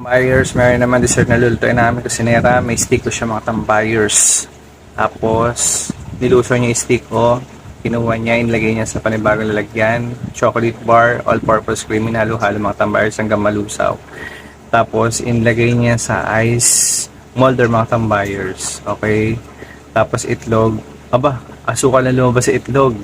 Tambayers, meron naman dessert na lulutuin namin kusinera. May stick ko siya mga tambayers. Tapos, niluso niya yung stick ko. Kinuha niya, inlagay niya sa panibagong lalagyan. Chocolate bar, all-purpose cream, hinalo-halo mga tambayers hanggang malusaw. Tapos, inlagay niya sa ice molder mga tambayers. Okay? Tapos, itlog. Aba, asukal na lumabas sa itlog.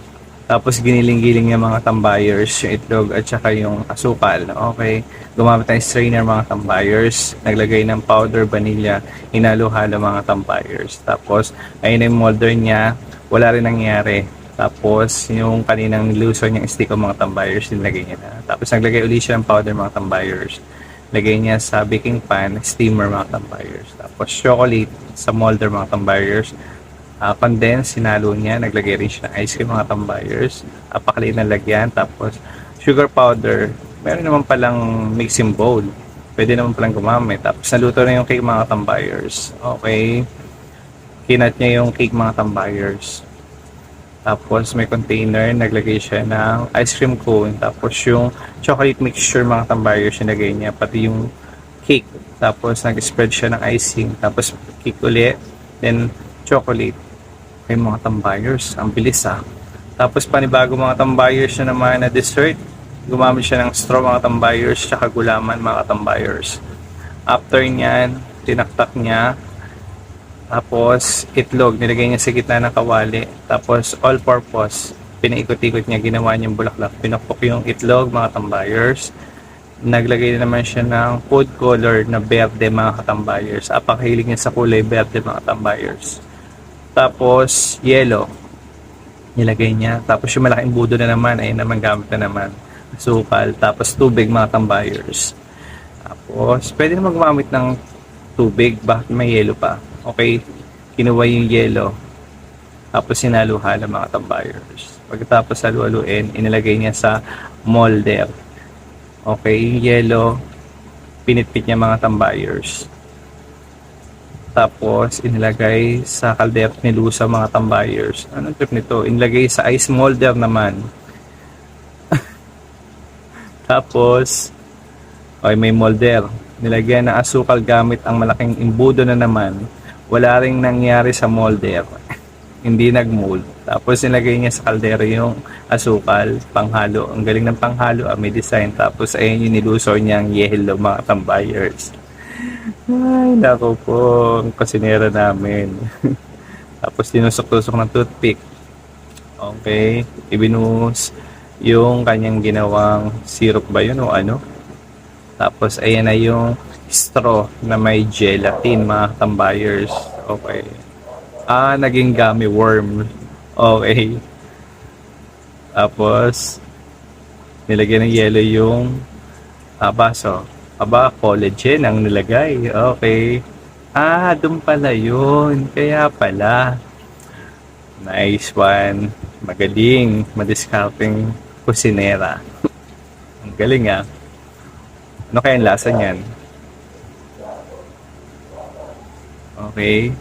Tapos giniling-giling niya mga tambayers, yung itlog at saka yung asukal. Okay. Gumamit ng strainer mga tambayers. Naglagay ng powder vanilla, hinalo-halo mga tambayers. Tapos, ayun yung molder niya. Wala rin nangyari. Tapos, yung kaninang niluso niyang stick ng mga tambayers, nilagay niya na. Tapos, naglagay ulit siya ng powder mga tambayers. Lagay niya sa baking pan, steamer mga tambayers. Tapos, chocolate sa molder mga tambayers uh, condense, sinalo niya, naglagay rin siya ng ice cream mga tambayers, apakali na lagyan, tapos sugar powder, meron naman palang mixing bowl, pwede naman palang gumamit, tapos naluto na yung cake mga tambayers, okay, kinat niya yung cake mga tambayers, tapos may container, naglagay siya ng ice cream cone, tapos yung chocolate mixture mga tambayers, sinagay niya, pati yung cake, tapos nag-spread siya ng icing, tapos cake ulit, then chocolate, may mga tambayers. Ang bilis ah. Tapos panibago mga tambayers na naman na dessert. Gumamit siya ng straw mga tambayers tsaka gulaman mga tambayers. After niyan, tinaktak niya. Tapos itlog, nilagay niya sa gitna ng kawali. Tapos all purpose, pinaikot-ikot niya, ginawa niyang bulaklak. Pinakpok yung itlog mga tambayers. Naglagay na naman siya ng food color na berde mga katambayers. Apakahilig niya sa kulay berde mga tambayers. Tapos, yellow. Nilagay niya. Tapos yung malaking budo na naman, ay naman gamit na naman. Sukal. Tapos tubig mga tambayers. Tapos, pwede naman gumamit ng tubig. Bakit may yellow pa? Okay. Kinuha yung yellow. Tapos sinaluhan ng mga tambayers. Pagkatapos halu-haluin, inilagay niya sa molder. Okay, yung yellow, pinitpit niya mga tambayers. Tapos, inilagay sa kaldero nilusa mga tambayers. Anong trip nito? Inilagay sa ice molder naman. Tapos, okay, may molder. Nilagyan ng asukal gamit ang malaking imbudo na naman. Wala ring nangyari sa molder. Hindi nag-mold. Tapos nilagay niya sa kaldero yung asukal, panghalo. Ang galing ng panghalo, ah, may design. Tapos ayun yung nilusor niyang yellow mga tambayers. Ay, nako po, ang kusinera namin. Tapos tinusok-tusok ng toothpick. Okay, ibinus yung kanyang ginawang syrup ba yun o ano. Tapos ayan na yung straw na may gelatin mga tambayers. Okay. Ah, naging gummy worm. Okay. Tapos, nilagyan ng yellow yung ah, baso. Aba, collagen ang nilagay. Okay. Ah, doon pala yun. Kaya pala. Nice one. Magaling. Madiscarding kusinera. ang galing ah. Ano kaya ang lasa niyan? Okay.